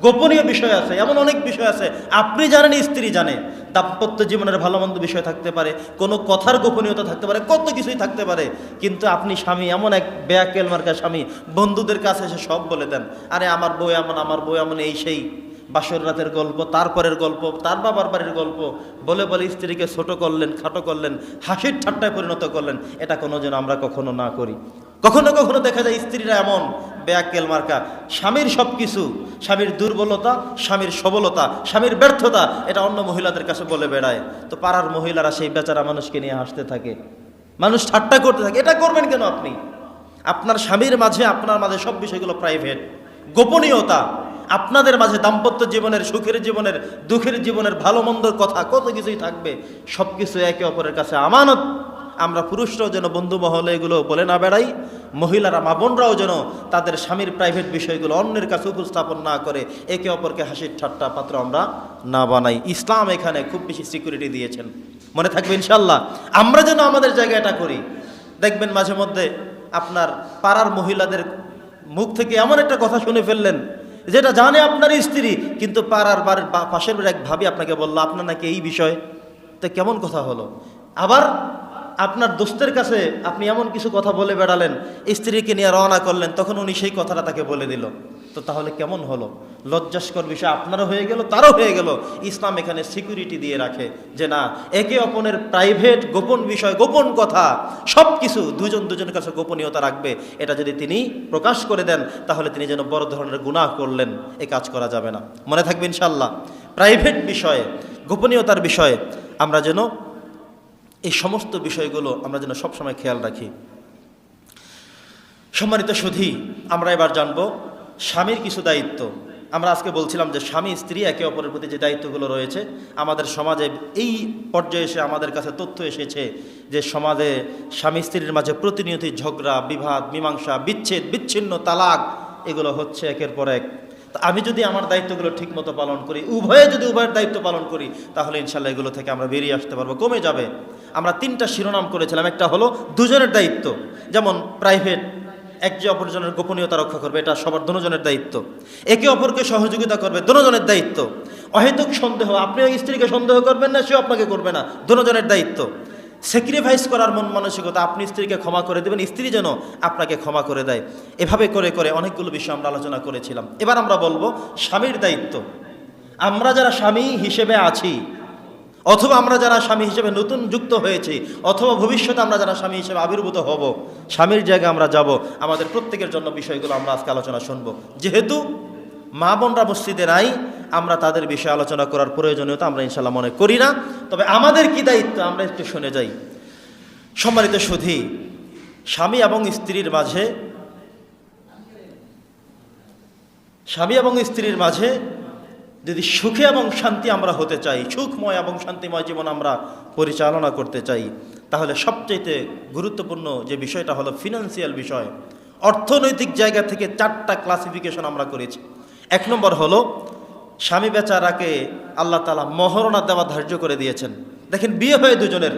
গোপনীয় বিষয় আছে, এমন অনেক বিষয় আছে। আপনি জানেন, স্ত্রী জানে। দাম্পত্য জীবনের ভালো মন্দ বিষয় থাকতে পারে, কোনো কথার গোপনীয়তা থাকতে পারে, কত কিছুই থাকতে পারে। কিন্তু আপনি স্বামী, এমন এক বেয়াকেল মার্কা স্বামী, বন্ধুদের কাছে এসে সব বলে দেন, আরে, আমার বউ এমন, আমার বউ এমন, এই সেই, বাসর রাতের গল্প তারপরের গল্প, তার বাবার বাড়ির গল্প। বলে বলে স্ত্রীকে ছোট করলেন, খাটো করলেন, হাসির ঠাট্টায় পরিণত করলেন। এটা কোনো যেন আমরা কখনো না করি। কখনো কখনো দেখা যায়, স্ত্রীরা এমন ব্যাকেল মার্কা। স্বামীর সব কিছু স্বামীর দুর্বলতা, স্বামীর সবলতা, স্বামীর ব্যর্থতা, এটা অন্য মহিলাদের কাছে বলে বেড়ায়। তো পাড়ার মহিলারা সেই বেচারা মানুষকে নিয়ে হাসতে থাকে। মানুষ ঠাট্টা করতে থাকে। এটা করবেন কেন আপনি? আপনার স্বামীর মাঝে, আপনার মাঝে সব বিষয়গুলো প্রাইভেট গোপনীয়তা। আপনাদের মাঝে দাম্পত্য জীবনের, সুখের জীবনের, দুঃখের জীবনের, ভালো মন্দর কথা কত কিছুই থাকবে। সব কিছু একে অপরের কাছে আমানত। আমরা পুরুষরাও যেন বন্ধু মহলে এগুলো বলে না বেড়াই, মহিলারা মা বোনরাও যেন তাদের স্বামীর প্রাইভেট বিষয়গুলো অন্যের কাছে উপস্থাপন না করে, একে অপরকে হাসির ঠাট্টা পাত্র আমরা না বানাই। ইসলাম এখানে খুব বেশি সিকিউরিটি দিয়েছেন। মনে থাকবে ইনশাল্লাহ আমরা যেন আমাদের জায়গায় এটা করি। দেখবেন মাঝে মধ্যে আপনার পাড়ার মহিলাদের মুখ থেকে এমন একটা কথা শুনে ফেললেন, যেটা জানে আপনার স্ত্রী, কিন্তু পাড়ার বাড়ির পাশের এক ভাবি আপনাকে বলল, আপনার নাকি এই বিষয় তো কেমন কথা হলো? আবার আপনার দোস্তের কাছে আপনি এমন কিছু কথা বলে বেড়ালেন, স্ত্রীকে নিয়ে রওনা করলেন, তখন উনি সেই কথাটা তাকে বলে দিল। তো তাহলে কেমন হলো? লজ্জাস্কর বিষয়, আপনারও হয়ে গেল, তারও হয়ে গেল। ইসলাম এখানে সিকিউরিটি দিয়ে রাখে যে না, একে অপরের প্রাইভেট গোপন বিষয়, গোপন কথা সব কিছু দুজন দুজনের কাছে গোপনীয়তা রাখবে। এটা যদি তিনি প্রকাশ করে দেন, তাহলে তিনি যেন বড় ধরনের গুনাহ করলেন, এ কাজ করা যাবে না। মনে থাকবে ইনশাল্লাহ প্রাইভেট বিষয়ে, গোপনীয়তার বিষয়ে, আমরা যেন এই সমস্ত বিষয়গুলো আমরা যেন সবসময় খেয়াল রাখি। সম্মানিত সুধী, আমরা এবার জানব স্বামীর কিছু দায়িত্ব। আমরা আজকে বলছিলাম যে স্বামী, স্ত্রী একে অপরের প্রতি যে দায়িত্বগুলো রয়েছে, আমাদের সমাজে এই পর্যায়ে এসে আমাদের কাছে তথ্য এসেছে যে সমাজে স্বামী, স্ত্রীর মাঝে প্রতিনিয়তই ঝগড়া বিভাদ মীমাংসা, বিচ্ছেদ, বিচ্ছিন্ন, তালাক এগুলো হচ্ছে একের পর এক। আমি যদি আমার দায়িত্বগুলো ঠিকমতো পালন করি, উভয়ে যদি উভয়ের দায়িত্ব পালন করি, তাহলে ইনশাল্লাহ এগুলো থেকে আমরা বেরিয়ে আসতে পারব। কমে যাবে। আমরা তিনটা শিরোনাম করেছিলাম। একটা হলো দুজনের দায়িত্ব, যেমন প্রাইভেট এক যে অপরজনের গোপনীয়তা রক্ষা করবে, এটা সবার দুজনের দায়িত্ব। একে অপরকে সহযোগিতা করবে, দুজনের দায়িত্ব। অহেতুক সন্দেহ আপনিও স্ত্রীকে সন্দেহ করবেন না, সেও আপনাকে করবে না, দুজনের দায়িত্ব। স্যাক্রিফাইস করার মন মানসিকতা, আপনি স্ত্রীকে ক্ষমা করে দেবেন, স্ত্রী যেন আপনাকে ক্ষমা করে দেয়। এভাবে করে করে অনেকগুলো বিষয় আমরা আলোচনা করেছিলাম। এবার আমরা বলব স্বামীর দায়িত্ব। আমরা যারা স্বামী হিসেবে আছি অথবা আমরা যারা স্বামী হিসেবে নতুন যুক্ত হয়েছি, অথবা ভবিষ্যতে আমরা যারা স্বামী হিসেবে আবির্ভূত হব, স্বামীর জায়গায় আমরা যাব, আমাদের প্রত্যেকের জন্য বিষয়গুলো আমরা আজকে আলোচনা শুনব। যেহেতু মা বোনরা মসজিদে নাই, আমরা তাদের বিষয়ে আলোচনা করার প্রয়োজনীয়তা আমরা ইনশাল্লাহ মনে করি না। তবে আমাদের কি দায়িত্ব? আমরা একটু শুনে যাই। সম্মানিত সুধী, স্বামী এবং স্ত্রীর মাঝে, স্বামী এবং স্ত্রীর মাঝে যদি সুখে এবং শান্তি আমরা হতে চাই, সুখময় এবং শান্তিময় জীবন আমরা পরিচালনা করতে চাই, তাহলে সবচেয়ে গুরুত্বপূর্ণ যে বিষয়টা হলো ফিনান্সিয়াল বিষয়। অর্থনৈতিক জায়গা থেকে চারটা ক্লাসিফিকেশন আমরা করেছি। এক নম্বর হলো, স্বামী বেচারাকে আল্লাহ তালা মহরণা দেওয়া ধার্য করে দিয়েছেন। দেখেন, বিয়ে হয় দুজনের।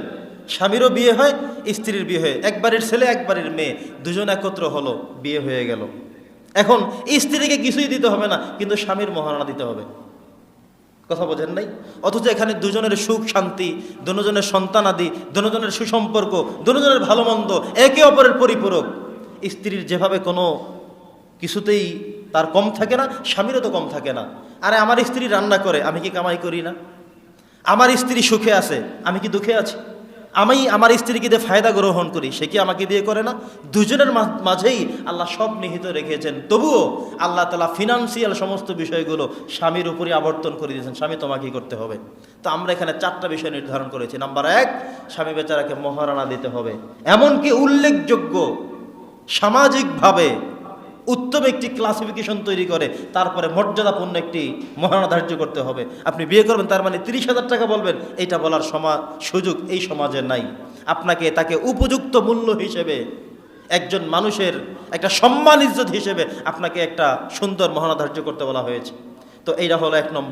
স্বামীরও বিয়ে হয়, স্ত্রীর বিয়ে হয়। একবারের ছেলে, একবারের মেয়ে। দুজন একত্র হলো, বিয়ে হয়ে গেল। এখন স্ত্রীকে কিছুই দিতে হবে না, কিন্তু স্বামীর মহারণা দিতে হবে। কথা বোঝেন নাই? অথচ এখানে দুজনের সুখ শান্তি, দুজনের সন্তান আদি, দুজনের সুসম্পর্ক, দুজনের ভালো মন্দ, একে অপরের পরিপূরক। স্ত্রীর যেভাবে কোনো কিছুতেই তার কম থাকে না, স্বামীরও তো কম থাকে না। আরে আমার স্ত্রী রান্না করে, আমি কি কামাই করি না? আমার স্ত্রী সুখে আছে, আমি কি দুঃখে আছি? আমি আমার স্ত্রীকে দিয়ে ফায়দা গ্রহণ করি, সে কি আমাকে দিয়ে করে না? দুজনের মাঝেই আল্লাহ সব নিহিত রেখেছেন। তবুও আল্লাহ তালা ফিনান্সিয়াল সমস্ত বিষয়গুলো স্বামীর উপরে আবর্তন করে দিয়েছেন, স্বামী তোমাকেই করতে হবে। তো আমরা এখানে চারটা বিষয় নির্ধারণ করেছি। নাম্বার এক, স্বামী বেচারাকে মহারানা দিতে হবে। এমনকি উল্লেখযোগ্য সামাজিকভাবে উত্তম একটি ক্লাসিফিকেশন তৈরি করে, তারপরে মর্যাদাপূর্ণ একটি মহানা ধার্য করতে হবে। আপনি বিয়ে করবেন, তার মানে তিরিশ হাজার টাকা বলবেন, এটা বলার সমাজ সুযোগ এই সমাজে নাই। আপনাকে তাকে উপযুক্ত মূল্য হিসেবে, একজন মানুষের একটা সম্মান ইজ্জত হিসেবে আপনাকে একটা সুন্দর মহানা ধার্য করতে বলা হয়েছে। তো এইটা হলো এক নম্বর।